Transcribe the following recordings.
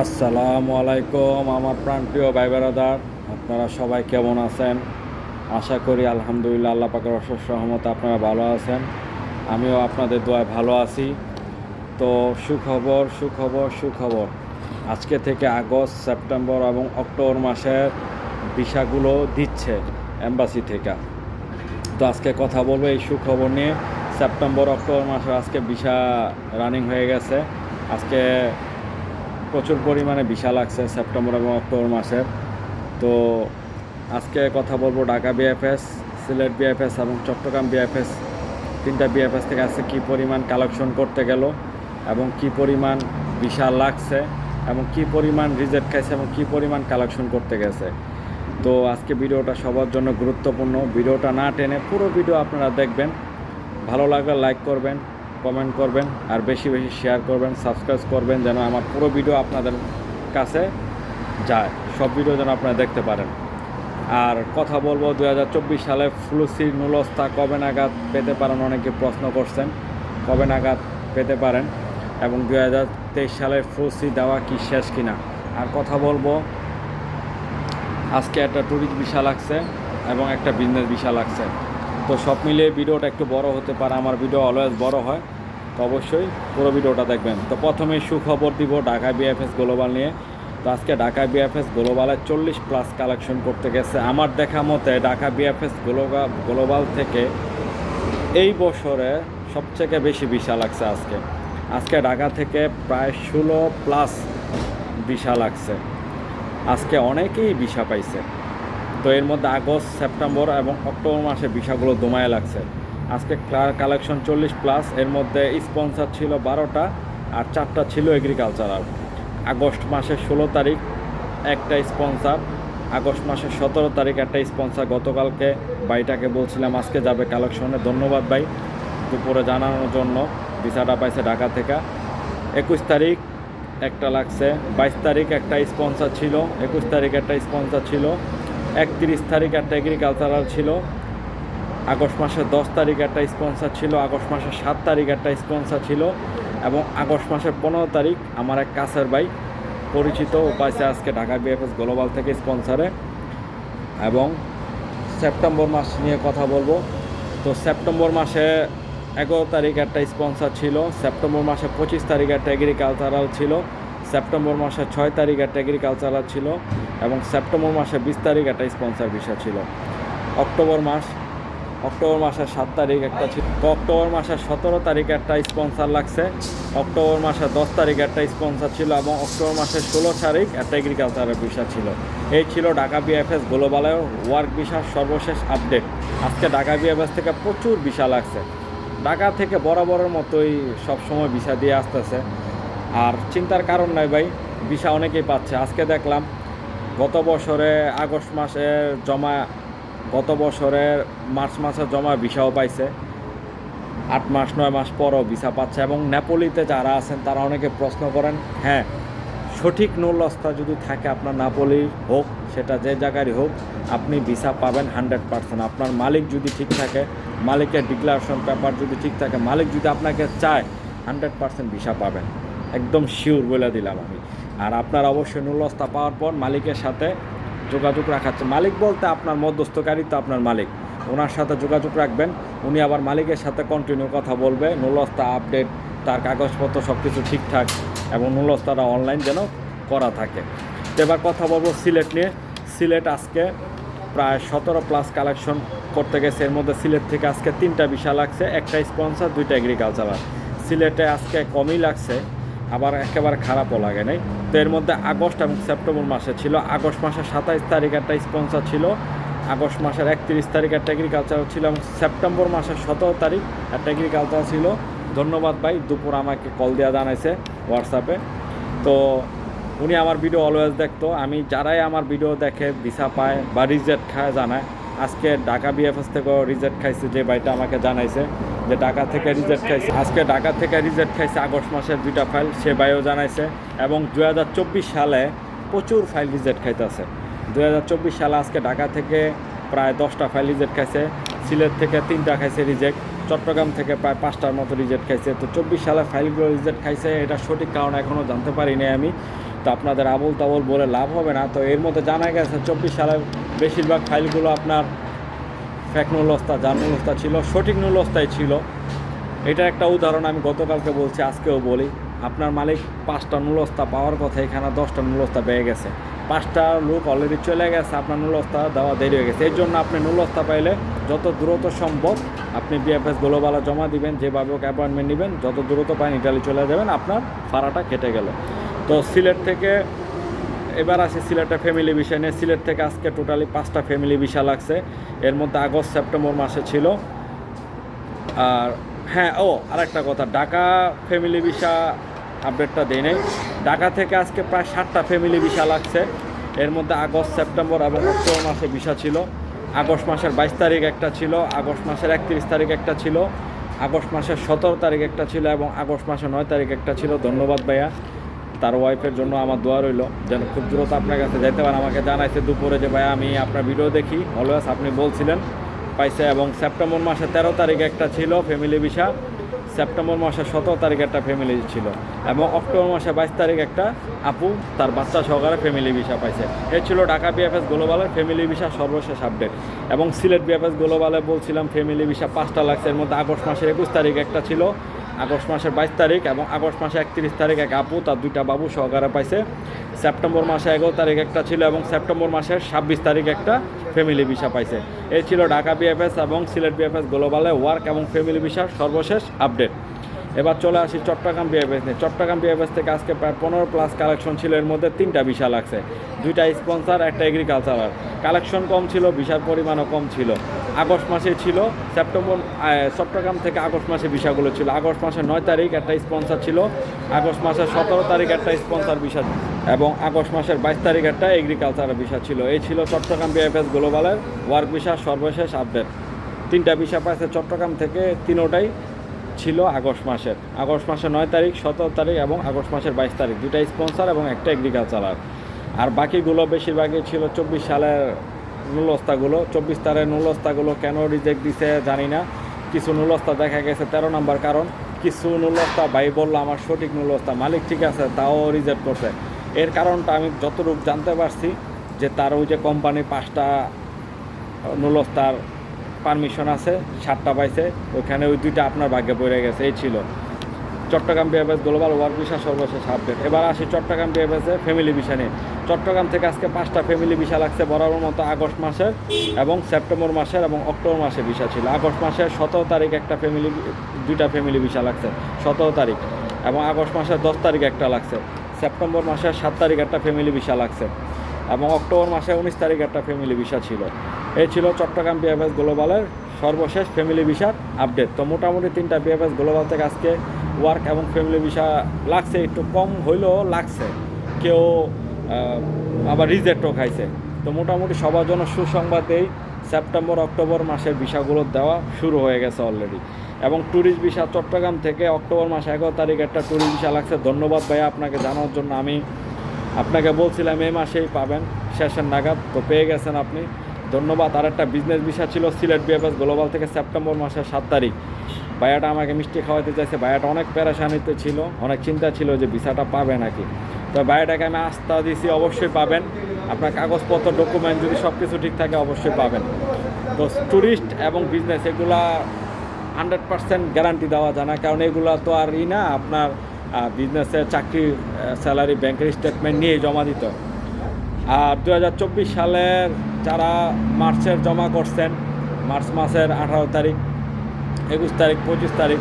আসসালামু আলাইকুম, আমার প্রাণপ্রিয় ভাই বেড়াদার আপনারা সবাই কেমন আছেন? আশা করি আলহামদুলিল্লাহ আল্লাহ পাকের অশেষ সহমত আপনারা ভালো আছেন। আমিও আপনাদের দোয়ায় ভালো আছি। তো সুখবর সুখবর সুখবর। আজকে থেকে আগস্ট, সেপ্টেম্বর এবং অক্টোবর মাসের ভিসাগুলো দিচ্ছে এম্বাসি থেকে। তো আজকে কথা বলব এই সুখবর নিয়ে। সেপ্টেম্বর, অক্টোবর মাসে আজকে ভিসা রানিং হয়ে গেছে। আজকে প্রচুর পরিমাণে বিশাল লাগছে সেপ্টেম্বর এবং অক্টোবর মাসের। তো আজকে কথা বলব ঢাকা বিএফএস সিলেট বিএফএস এবং চট্টগ্রাম বিএফএস তিনটা বিএফএস থেকে আজকে কী পরিমাণ কালেকশন করতে গেল এবং কি পরিমাণ বিশাল লাগছে এবং কি পরিমাণ রিজেক্ট খাইছে এবং কি পরিমাণ কালেকশন করতে গেছে। তো আজকে ভিডিওটা সবার জন্য গুরুত্বপূর্ণ। ভিডিওটা না টেনে পুরো ভিডিও আপনারা দেখবেন। ভালো লাগলে লাইক করবেন। কমেন্ট করবেন আর বেশি বেশি শেয়ার করবেন সাবস্ক্রাইব করবেন যেন আমার পুরো ভিডিও আপনাদের কাছে যায়। সব ভিডিও যেন আপনারা দেখতে পারেন। আর কথা বলব দু হাজার চব্বিশ সালে ফ্লুসি নুলস্তা কবে নাগাদ পেতে পারেন অনেকে প্রশ্ন করছেন, কবে নাগাদ পেতে পারেন এবং দু সালের ফ্লুসি দেওয়া কি শেষ কিনা। আর কথা বলব, আজকে একটা ট্যুরিস্ট ভিসা লাগছে এবং একটা বিজনেস ভিসা লাগছে। তো সব মিলিয়ে ভিডিওটা একটু বড় হতে পারে, আমার ভিডিও অলওয়েজ বড় হয়, তো অবশ্যই পুরো ভিডিওটা দেখবেন। তো প্রথমে সুখবর দিব ঢাকা বিএফএস গ্লোবাল নিয়ে। তো আজকে ঢাকা বিএফএস গ্লোবালে চল্লিশ প্লাস কালেকশন করতে গেছে। আমার দেখা মতে ঢাকা বিএফএস গ্লোবাল গ্লোবাল থেকে এই বছরে সবথেকে বেশি ভিসা লাগছে আজকে। আজকে ঢাকা থেকে প্রায় ষোলো প্লাস ভিসা লাগছে। আজকে অনেকেই ভিসা পাইছে। তো এর মধ্যে আগস্ট, সেপ্টেম্বর এবং অক্টোবর মাসে ভিসাগুলো দমায় লাগছে। আজকে কালেকশন চল্লিশ প্লাস এর মধ্যে স্পন্সার ছিল বারোটা আর চারটা ছিল এগ্রিকালচারাল আগস্ট মাসের ষোলো তারিখ একটা স্পন্সার আগস্ট মাসের সতেরো তারিখ একটা স্পন্সার গতকালকে বাইটাকে বলছিলাম, আজকে যাবে কালেকশনে ধন্যবাদ ভাই, দুপুরে জানানোর জন্য ভিসাটা পাইছে ঢাকা থেকে। একুশ তারিখ একটা লাগছে, বাইশ তারিখ একটা স্পন্সার ছিল, একুশ তারিখ একটা স্পন্সার ছিল একত্রিশ তারিখ একটা এগ্রিকালচারাল ছিল। আগস্ট মাসের দশ তারিখ একটা স্পন্সার ছিল, আগস্ট মাসের সাত তারিখ একটা স্পন্সার ছিল এবং আগস্ট মাসের পনেরো তারিখ আমার এক কাছের ভাই, পরিচিত পাইছে আজকে ঢাকা বিএফএস গ্লোবাল থেকে স্পন্সারে এবং সেপ্টেম্বর মাস নিয়ে কথা বলব। তো সেপ্টেম্বর মাসে এগারো তারিখ একটা স্পন্সার ছিল, সেপ্টেম্বর মাসে পঁচিশ তারিখ একটা এগ্রিকালচারাল ছিল। সেপ্টেম্বর মাসের ছয় তারিখ একটা এগ্রিকালচারাল ছিল এবং সেপ্টেম্বর মাসে বিশ তারিখ একটা স্পন্সার ভিসা ছিল। অক্টোবর মাস, অক্টোবর মাসের সাত তারিখ একটা ছিল। অক্টোবর মাসের সতেরো তারিখ একটা স্পন্সার লাগছে, অক্টোবর মাসের দশ তারিখ একটা স্পন্সার ছিল এবং অক্টোবর মাসের ষোলো তারিখ একটা এগ্রিকালচারের ভিসা ছিল। এই ছিল ঢাকা বিএফএস গ্লোবালের ওয়ার্ক ভিসার সর্বশেষ আপডেট আজকে ঢাকা বিএফএস থেকে প্রচুর ভিসা লাগছে। ঢাকা থেকে বরাবরের মতোই সবসময় ভিসা দিয়ে আসতেছে। আর চিন্তার কারণ নাই ভাই, ভিসা অনেকেই পাচ্ছে। আজকে দেখলাম, গত বছরে আগস্ট মাসে জমা, গত বছরের মার্চ মাসে জমা ভিসাও পাইছে। আট মাস, নয় মাস পরও ভিসা পাচ্ছে এবং নেপোলিতে যারা আছেন, তারা অনেকে প্রশ্ন করেন হ্যাঁ সঠিক নূল্যস্তা যদি থাকে আপনার নাপলি হোক, সেটা যে জায়গারই হোক, আপনি ভিসা পাবেন হান্ড্রেড পার্সেন্ট। আপনার মালিক যদি ঠিক থাকে, মালিকের ডিক্লারেশন পেপার যদি ঠিক থাকে, মালিক যদি আপনাকে চায়, হান্ড্রেড পার্সেন্ট ভিসা পাবেন। একদম শিওর বলে দিলাম আমি। আর আপনার অবশ্যই নূল্যস্তা পাওয়ার পর মালিকের সাথে যোগাযোগ রাখাচ্ছে মালিক বলতে আপনার মধ্যস্থকারী তো আপনার মালিক। ওনার সাথে যোগাযোগ রাখবেন, উনি আবার মালিকের সাথে কন্টিনিউ কথা বলবে নূল্যস্তা আপডেট তার কাগজপত্র সব কিছু ঠিকঠাক এবং নূল্যস্তাটা অনলাইন যেন করা থাকে। তো এবার কথা বলব সিলেট নিয়ে। সিলেট আজকে প্রায় সতেরো প্লাস কালেকশন করতে গেছে। এর মধ্যে সিলেট থেকে আজকে তিনটা বিশাল লাগছে, একটা স্পন্সার দুইটা এগ্রিকালচারাল সিলেটে আজকে কমই লাগছে। আবার একেবারে খারাপও লাগে নাই। তো এর মধ্যে আগস্ট এবং সেপ্টেম্বর মাসে ছিল। আগস্ট মাসের সাতাইশ তারিখ একটা স্পন্সার ছিল। আগস্ট মাসের একত্রিশ তারিখ একটা এগ্রিকালচার ছিল এবং সেপ্টেম্বর মাসের সতেরো তারিখ একটা এগ্রিকালচার ছিল। ধন্যবাদ ভাই, দুপুর আমাকে কল দেওয়া জানাইছে হোয়াটসঅ্যাপে তো উনি আমার ভিডিও অলওয়েজ দেখতো। আমি যারাই আমার ভিডিও দেখে, ভিসা পায় বা রিজেক্ট খায় জানায়। আজকে ঢাকা বিএফএস থেকেও রিজেক্ট খাইছে যে ভাইটা আমাকে জানাইছে। যে ঢাকা থেকে রিজেক্ট খাইছে। আজকে ঢাকা থেকে রিজেক্ট খাইছে আগস্ট মাসের দুইটা ফাইল সে ভাইও জানাইছে। এবং দু হাজার চব্বিশ সালে প্রচুর ফাইল রিজেক্ট খাইতেছে। দু হাজার চব্বিশ সালে আজকে ঢাকা থেকে প্রায় দশটা ফাইল রিজেক্ট খাইছে। সিলেট থেকে তিনটা খাইছে রিজেক্ট চট্টগ্রাম থেকে প্রায় পাঁচটার মতো রিজেক্ট খাইছে। তো চব্বিশ সালে ফাইলগুলো রিজেক্ট খাইছে, এটা সঠিক কারণ এখনও জানতে পারিনি আমি। তো আপনাদের আবল তাবল বলে লাভ হবে না। তো এর মধ্যে জানা গেছে, চব্বিশ সালে বেশিরভাগ ফাইলগুলো আপনার ফেক নুলস্তা, যার নুলস্তা ছিল, সঠিক নুলস্তাই ছিল। এটা একটা উদাহরণ আমি গতকালকে বলছি, আজকেও বলি। আপনার মালিক পাঁচটা নুলস্তা পাওয়ার কথা, এখানে দশটা নুলস্তা পেয়ে গেছে। পাঁচটা লোক অলরেডি চলে গেছে, আপনার নুলস্তা দেওয়া দেরি হয়ে গেছে। এর জন্য আপনি নুলস্তা পাইলে যত দ্রুত সম্ভব আপনি বিএফএস গ্লোবালে জমা দিবেন, যেভাবে ওকে অ্যাপয়েন্টমেন্ট নেবেন, যত দ্রুত পান ইটালি চলে যাবেন, আপনার ভাড়াটা কেটে গেল। তো সিলেট থেকে এবার আসি সিলেটে ফ্যামিলি বিষয় নিয়ে। সিলেট থেকে আজকে টোটালি পাঁচটা ফ্যামিলি ভিসা লাগছে। এর মধ্যে আগস্ট, সেপ্টেম্বর মাসে ছিল। আর হ্যাঁ ও, আরেকটা কথা, ঢাকা ফ্যামিলি ভিসা আপডেটটা দেয় নেই। ঢাকা থেকে আজকে প্রায় ষাটটা ফ্যামিলি ভিসা লাগছে। এর মধ্যে আগস্ট, সেপ্টেম্বর এবং অক্টোবর মাসে ভিসা ছিল। আগস্ট মাসের বাইশ তারিখ একটা ছিল, আগস্ট মাসের একত্রিশ তারিখ একটা ছিল, আগস্ট মাসের সতেরো তারিখ একটা ছিল এবং আগস্ট মাসের নয় তারিখ একটা ছিল। ধন্যবাদ ভাইয়া। তার ওয়াইফের জন্য আমার দোয়া রইল। যেন খুব দ্রুত আপনার কাছে যেতে পারেন আমাকে জানাইছে দুপুরে যে, ভাই, আমি আপনার ভিডিও দেখি। অলওয়েজ আপনি বলছিলেন। পাইছে এবং সেপ্টেম্বর মাসে তেরো তারিখ একটা ছিল ফ্যামিলি ভিসা সেপ্টেম্বর মাসে সতেরো তারিখ একটা ফ্যামিলি ছিল। এবং অক্টোবর মাসে বাইশ তারিখ একটা আপু তার বাচ্চা সহকারে ফ্যামিলি ভিসা পাইছে। এ ছিল ঢাকা বিএফএস গ্লোবালের ফ্যামিলি ভিসা সর্বশেষ আপডেট এবং সিলেট বিএফএস গ্লোবালে বলছিলাম ফ্যামিলি ভিসা পাঁচটা লাগছে। এর মধ্যে আগস্ট মাসের একুশ তারিখ একটা ছিল। আগস্ট মাসের বাইশ তারিখ এবং আগস্ট মাসে একত্রিশ তারিখ এক আপু, তার দুইটা বাবু সহকারে পাইছে। সেপ্টেম্বর মাসে এগারো তারিখ একটা ছিল এবং সেপ্টেম্বর মাসের ছাব্বিশ তারিখ একটা ফ্যামিলি ভিসা পাইছে। এই ছিল ঢাকা বিএফএস এবং সিলেট বিএফএস গ্লোবালে ওয়ার্ক এবং ফ্যামিলি ভিসার সর্বশেষ আপডেট এবার চলে আসি চট্টগ্রাম বিএফএস নিয়ে। চট্টগ্রাম বিএফএস থেকে আজকে প্রায় পনেরো প্লাস কালেকশন ছিল, এর মধ্যে তিনটা ভিসা লাগছে। দুইটা স্পন্সার একটা এগ্রিকালচারাল কালেকশন কম ছিল ভিসার পরিমাণও কম ছিল। আগস্ট মাসে ছিল সেপ্টেম্বর চট্টগ্রাম থেকে আগস্ট মাসে ভিসাগুলো ছিল। আগস্ট মাসের নয় তারিখ একটা স্পন্সার ছিল, আগস্ট মাসের সতেরো তারিখ একটা স্পন্সার ভিসা এবং আগস্ট মাসের বাইশ তারিখ একটা এগ্রিকালচার ভিসা ছিল। এই ছিল চট্টগ্রাম বিএফএস গ্লোবালের ওয়ার্ক ভিসার সর্বশেষ আপডেট তিনটা ভিসা পাইছে চট্টগ্রাম থেকে, তিনোটাই ছিল আগস্ট মাসের। আগস্ট মাসের নয় তারিখ, সতেরো তারিখ এবং আগস্ট মাসের বাইশ তারিখ। দুইটা স্পন্সার এবং একটা এগ্রিকালচারার আর বাকিগুলো বেশিরভাগই ছিল চব্বিশ সালের নুলস্তাগুলো। চব্বিশ তারের নুলস্তাগুলো কেন রিজেক্ট দিছে জানি না। কিছু নুলস্তা দেখা গেছে তেরো নম্বর কারণ, কিছু নুলস্তা ভাই বলল, আমার সঠিক নুলস্তা, মালিক ঠিক আছে, তাও রিজেক্ট করছে। এর কারণটা আমি যতটুকু জানতে পারছি যে তার ওই যে কোম্পানি পাঁচটা নুলস্তার পারমিশন আছে, সাতটা পাইছে, ওইখানে ওই দুইটা আপনার ভাগ্যে পড়ে গেছে, এই ছিল। Chittagong BFS global work visa সর্বশেষ আপডেট এবার আসি চট্টগ্রাম বিএফএসে ফ্যামিলি ভিসা নিয়ে। চট্টগ্রাম থেকে আজকে পাঁচটা ফ্যামিলি ভিসা লাগছে, বরাবর মতো আগস্ট মাসের এবং সেপ্টেম্বর মাসের এবং অক্টোবর মাসে ভিসা ছিল। আগস্ট মাসের সতেরো তারিখ একটা ফ্যামিলি দুইটা ফ্যামিলি ভিসা লাগছে, সতেরো তারিখ এবং আগস্ট মাসের দশ তারিখ একটা লাগছে। সেপ্টেম্বর মাসের সাত তারিখ একটা ফ্যামিলি ভিসা লাগছে এবং অক্টোবর মাসে উনিশ তারিখ একটা ফ্যামিলি ভিসা ছিল। এই ছিল চট্টগ্রাম বিএফএস গ্লোবালের সর্বশেষ ফ্যামিলি ভিসার আপডেট তো মোটামুটি তিনটা বিএফএস গ্লোবাল থেকে আজকে ওয়ার্ক এবং ফ্যামিলি ভিসা লাগছে, একটু কম হইলেও লাগছে। কেউ আবার রিজেক্টও খাইছে। তো মোটামুটি সবার জন্য সুসংবাদ এই সেপ্টেম্বর অক্টোবর মাসের ভিসাগুলো দেওয়া শুরু হয়ে গেছে অলরেডি এবং ট্যুরিস্ট ভিসা চট্টগ্রাম থেকে অক্টোবর মাস এগারো তারিখ একটা ট্যুরিস্ট ভিসা লাগছে। ধন্যবাদ ভাইয়া আপনাকে জানার জন্য। আমি আপনাকে বলছিলাম, এই মাসেই পাবেন শেষের নাগাদ। তো পেয়ে গেছেন আপনি। ধন্যবাদ। আর একটা বিজনেস ভিসা ছিল সিলেট বিএফএস গ্লোবাল থেকে সেপ্টেম্বর মাসের সাত তারিখ। ভাইয়াটা আমাকে মিষ্টি খাওয়াতে চাইছে। ভাইয়াটা অনেক প্যারাশানিতে ছিল, অনেক চিন্তা ছিল যে ভিসাটা পাবে নাকি। তো ভাইয়াটাকে আমি আস্থা দিছি, অবশ্যই পাবেন। আপনার কাগজপত্র ডকুমেন্ট যদি সব কিছু ঠিক থাকে, অবশ্যই পাবেন। তো ট্যুরিস্ট এবং বিজনেস এগুলা হান্ড্রেড পার্সেন্ট গ্যারান্টি দেওয়া যায় না। কারণ এগুলা তো আর ই না, আপনার বিজনেসের চাকরি স্যালারি ব্যাংকের স্টেটমেন্ট নিয়ে জমা দিত আর দুহাজার চব্বিশ সালের যারা মার্চের জমা করছেন, মার্চ মাসের আঠারো তারিখ, একুশ তারিখ, পঁচিশ তারিখ,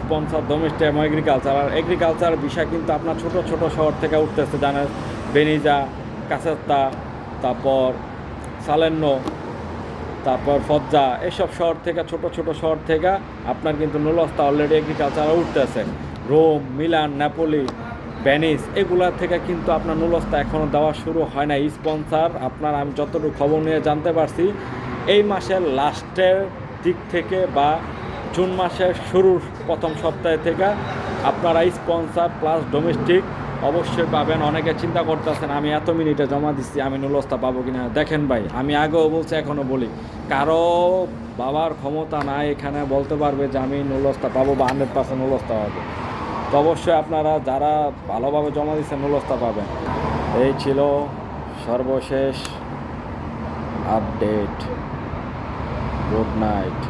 স্পন্সর ডোমেস্টিক এবং এগ্রিকালচার আর এগ্রিকালচার বিষয় কিন্তু আপনার ছোট ছোট শহর থেকে উঠতেছে, জানেন, বেনিজা, কাছেত্তা, তারপর সালেন্ন, তারপর ফজ্জা, এসব শহর থেকে, ছোট ছোট শহর থেকে আপনার কিন্তু নুলস্তা অলরেডি এগ্রিকালচার উঠতেছে। রোম, মিলান, নেপোলি ভ্যানিস এগুলা থেকে কিন্তু আপনার নুলস্তা এখনও দেওয়া শুরু হয় না স্পন্সার, আপনার আমি যতটুকু খবর নিয়ে জানতে পারছি, এই মাসের লাস্টের দিক থেকে বা জুন মাসের শুরুর প্রথম সপ্তাহে থেকে আপনারা স্পন্সার প্লাস ডোমেস্টিক অবশ্যই পাবেন। অনেকে চিন্তা করতেছেন, আমি এত মিনিটে জমা দিচ্ছি, আমি নুলস্তা পাবো কিনা? দেখেন ভাই, আমি আগেও বলছি এখনও বলি, কারও বাবার ক্ষমতা নাই এখানে বলতে পারবে যে আমি নুলস্তা পাবো বা হান্ড্রেড পার্সেন্ট নুলস্তা পাবো। তো অবশ্যই আপনারা যারা ভালোভাবে জমা দিচ্ছেন নুলস্তা পাবেন। এই ছিল সর্বশেষ আপডেট। Good night.